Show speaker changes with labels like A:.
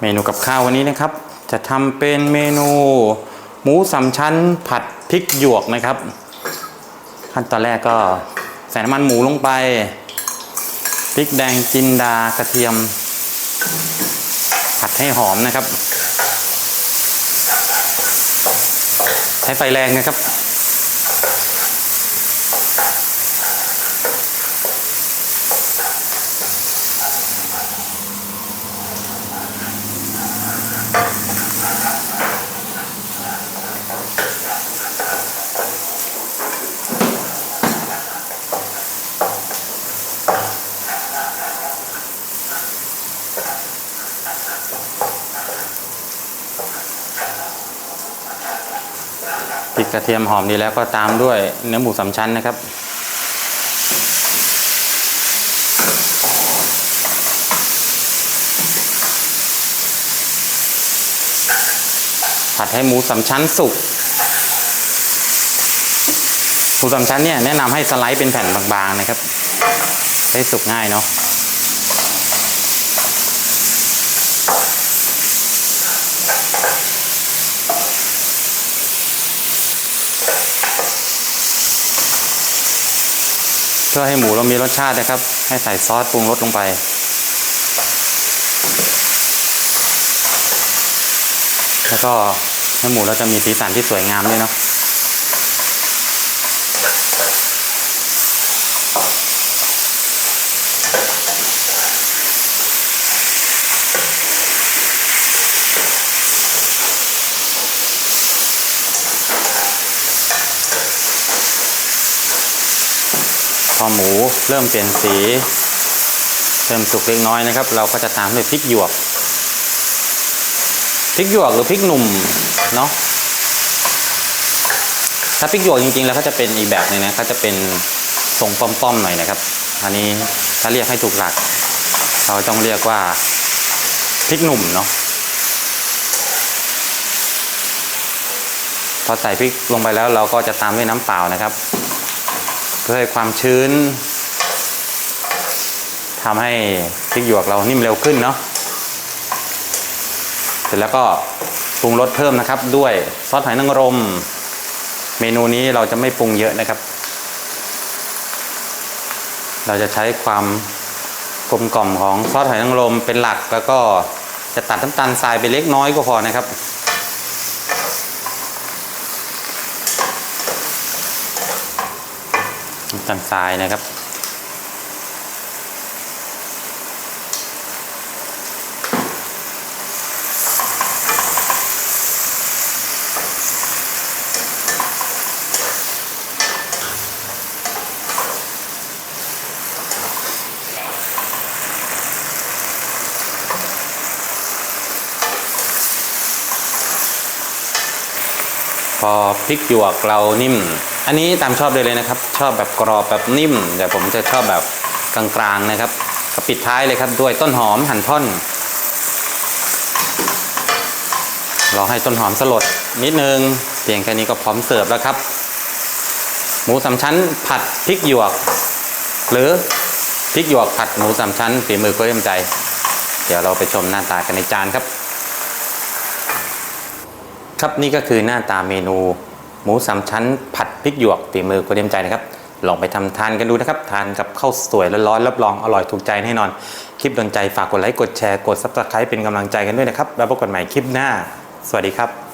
A: เมนูกับข้าววันนี้นะครับ จะทำเป็นเมนูหมูสามชั้นผัดพริกหยวกนะครับ ขั้นตอนแรกก็ใส่น้ำมันหมูลงไปพริกแดงจินดากระเทียม ผัดให้หอมนะครับ ใช้ไฟแรงนะครับ ริกกระเทียมหอมดีแล้วก็ตามด้วยเนื้อหมูสามชั้นนะครับผัดให้หมูสามชั้นสุก หมูสามชั้นเนี่ยแนะนำให้สไลด์เป็นแผ่นบางๆนะครับให้สุกง่ายเนาะ เพื่อให้หมูเรามีรสชาตินะครับ ให้ใส่ซอสปรุงรสลงไป แล้วก็ให้หมูเราจะมีสีสันที่สวยงามด้วยเนาะ พอหมูเริ่มเปลี่ยนสี เริ่มสุกเล็กน้อยนะครับ เราก็จะตามด้วยพริกหยวกพริกหยวกหรือพริกหนุ่มเนาะถ้าพริกหยวกจริงๆ แล้วก็จะเป็นอีกแบบนึงนะก็จะเป็นทรงป้อมๆหน่อยนะครับอันนี้ถ้าเรียกให้ถูกหลัก เราต้องเรียกว่าพริกหนุ่มเนาะพอใส่พริกลงไปแล้วเราก็จะตามด้วยน้ำเปล่านะครับ พื่อให้ความชื้นทำให้พริกหยวกเรานิ่มเร็วขึ้นเนาะเสร็จแล้วก็ปรุงรสเพิ่มนะครับ ด้วยซอสหอยนางรม เมนูนี้เราจะไม่ปรุงเยอะนะครับ เราจะใช้ความกลมกล่อมของซอสหอยนางรมเป็นหลักแล้วก็จะตัดน้ำตาลทรายไปเล็กน้อยก็พอนะครับ น้าลทรายนะครับ พอพริกหยวกเรานิ่ม อันนี้ตามชอบเลยเลยนะครับ ชอบแบบกรอบแบบนิ่มแต่ผมจะชอบแบบกลางๆนะครับปิดท้ายเลยครับด้วยต้นหอมหั่นท่อนรอให้ต้นหอมสลดนิดนึงเพียงแค่นี้ก็พร้อมเสิร์ฟแล้วครับ หมูสามชั้นผัดพริกหยวก หรือพริกหยวกผัดหมูสามชั้นฝีมือก็เริ่มใจ เดี๋ยวเราไปชมหน้าตากันในจานครับ ครับนี่ก็คือหน้าตาเมนู หมูสามชั้นผัดพริกหยวกฝีมือคุณเดียมใจนะครับ ลองไปทำทานกันดูนะครับ ทานกับข้าวสวยร้อนๆรับรองอร่อยถูกใจแน่นอน คลิปโดนใจฝากกดไลค์กดแชร์กดซับสไครป์เป็นกำลังใจกันด้วยนะครับ แล้วพบกันใหม่คลิปหน้า สวัสดีครับ